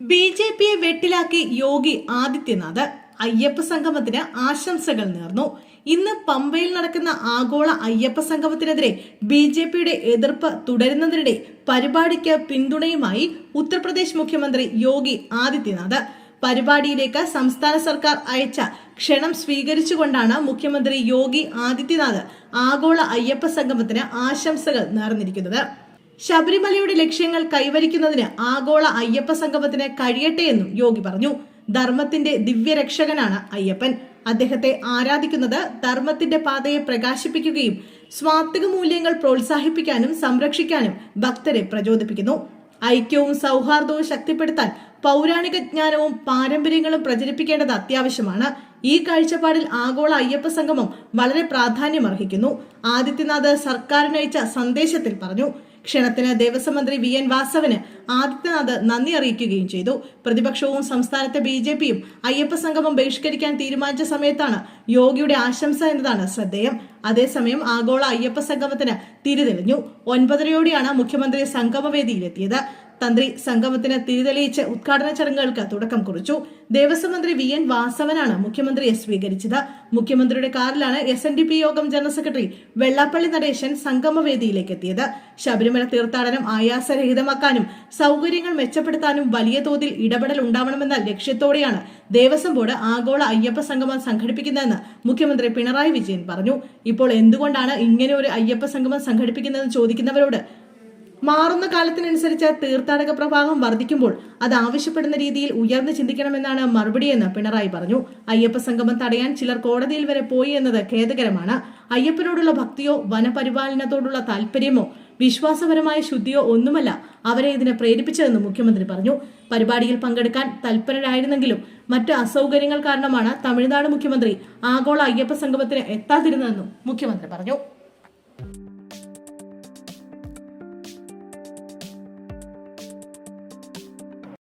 B J പിയെ വെട്ടിലാക്കി യോഗി ആദിത്യനാഥ് അയ്യപ്പ സംഗമത്തിന് ആശംസകൾ നേർന്നു. ഇന്ന് പമ്പയിൽ നടക്കുന്ന ആഗോള അയ്യപ്പ സംഗമത്തിനെതിരെ ബി ജെ പിയുടെ എതിർപ്പ് തുടരുന്നതിനിടെ പരിപാടിക്ക് പിന്തുണയുമായി ഉത്തർപ്രദേശ് മുഖ്യമന്ത്രി യോഗി ആദിത്യനാഥ്. പരിപാടിയിലേക്ക് സംസ്ഥാന സർക്കാർ അയച്ച ക്ഷണം സ്വീകരിച്ചുകൊണ്ടാണ് മുഖ്യമന്ത്രി യോഗി ആദിത്യനാഥ് ആഗോള അയ്യപ്പ സംഗമത്തിന് ആശംസകൾ നേർന്നിരിക്കുന്നത്. ശബരിമലയുടെ ലക്ഷ്യങ്ങൾ കൈവരിക്കുന്നതിന് ആഗോള അയ്യപ്പ സംഗമത്തിന് കഴിയട്ടെ എന്നും യോഗി പറഞ്ഞു. ധർമ്മത്തിന്റെ ദിവ്യരക്ഷകനാണ് അയ്യപ്പൻ. അദ്ദേഹത്തെ ആരാധിക്കുന്നത് ധർമ്മത്തിന്റെ പാതയെ പ്രകാശിപ്പിക്കുകയും സ്വാത്വിക മൂല്യങ്ങൾ പ്രോത്സാഹിപ്പിക്കാനും സംരക്ഷിക്കാനും ഭക്തരെ പ്രചോദിപ്പിക്കുന്നു. ഐക്യവും സൗഹാർദ്ദവും ശക്തിപ്പെടുത്താൻ പൗരാണിക ജ്ഞാനവും പാരമ്പര്യങ്ങളും പ്രചരിപ്പിക്കേണ്ടത് അത്യാവശ്യമാണ്. ഈ കാഴ്ചപ്പാടിൽ ആഗോള അയ്യപ്പ സംഗമം വളരെ പ്രാധാന്യമർഹിക്കുന്നു. ആദിത്യനാഥ് സർക്കാരിനയച്ച സന്ദേശത്തിൽ പറഞ്ഞു. ക്ഷണത്തിന് ദേവസ്വം മന്ത്രി വി എൻ വാസവന് ആദിത്യനാഥ് നന്ദി അറിയിക്കുകയും ചെയ്തു. പ്രതിപക്ഷവും സംസ്ഥാനത്തെ ബി ജെ പിയും അയ്യപ്പ സംഗമം ബഹിഷ്കരിക്കാൻ തീരുമാനിച്ച സമയത്താണ് യോഗിയുടെ ആശംസ എന്നതാണ് ശ്രദ്ധേയം. അതേസമയം ആഗോള അയ്യപ്പ സംഗമത്തിന് തിരിതെളിഞ്ഞു ഒൻപതരയോടെയാണ് മുഖ്യമന്ത്രി സംഗമവേദിയിലെത്തിയത്. തന്ത്രി സംഗമത്തിന് തിരിതെളിയിച്ച് ഉദ്ഘാടന ചടങ്ങുകൾക്ക് തുടക്കം കുറിച്ചു. ദേവസ്വം മന്ത്രി വി എൻ വാസവനാണ് മുഖ്യമന്ത്രിയെ സ്വീകരിച്ചത്. മുഖ്യമന്ത്രിയുടെ കാറിലാണ് എസ് എൻ ഡി പി യോഗം ജനറൽ സെക്രട്ടറി വെള്ളാപ്പള്ളി നടേശൻ സംഗമവേദിയിലേക്ക് എത്തിയത്. ശബരിമല തീർത്ഥാടനം ആയാസരഹിതമാക്കാനും സൗകര്യങ്ങൾ മെച്ചപ്പെടുത്താനും വലിയ തോതിൽ ഇടപെടൽ ഉണ്ടാവണമെന്ന ലക്ഷ്യത്തോടെയാണ് ദേവസ്വം ബോർഡ് ആഗോള അയ്യപ്പ സംഗമം സംഘടിപ്പിക്കുന്നതെന്ന് മുഖ്യമന്ത്രി പിണറായി വിജയൻ പറഞ്ഞു. ഇപ്പോൾ എന്തുകൊണ്ടാണ് ഇങ്ങനെ ഒരു അയ്യപ്പ സംഗമം സംഘടിപ്പിക്കുന്നതെന്ന് ചോദിക്കുന്നവരോട് മാറുന്ന കാലത്തിനനുസരിച്ച് തീർത്ഥാടക പ്രവാഹം വർദ്ധിക്കുമ്പോൾ അത് ആവശ്യപ്പെടുന്ന രീതിയിൽ ഉയർന്നു ചിന്തിക്കണമെന്നാണ് മറുപടിയെന്ന് പിണറായി പറഞ്ഞു. അയ്യപ്പ സംഗമം തടയാൻ ചിലർ കോടതിയിൽ വരെ പോയി എന്നത് ഖേദകരമാണ്. അയ്യപ്പനോടുള്ള ഭക്തിയോ വനപരിപാലനത്തോടുള്ള താല്പര്യമോ വിശ്വാസപരമായ ശുദ്ധിയോ ഒന്നുമല്ല അവരെ ഇതിനെ പ്രേരിപ്പിച്ചതെന്ന് മുഖ്യമന്ത്രി പറഞ്ഞു. പരിപാടിയിൽ പങ്കെടുക്കാൻ തൽപരരായിരുന്നെങ്കിലും മറ്റ് അസൗകര്യങ്ങൾ കാരണമാണ് തമിഴ്നാട് മുഖ്യമന്ത്രി ആഗോള അയ്യപ്പ സംഗമത്തിന് എത്താതിരുന്നതെന്നും മുഖ്യമന്ത്രി പറഞ്ഞു.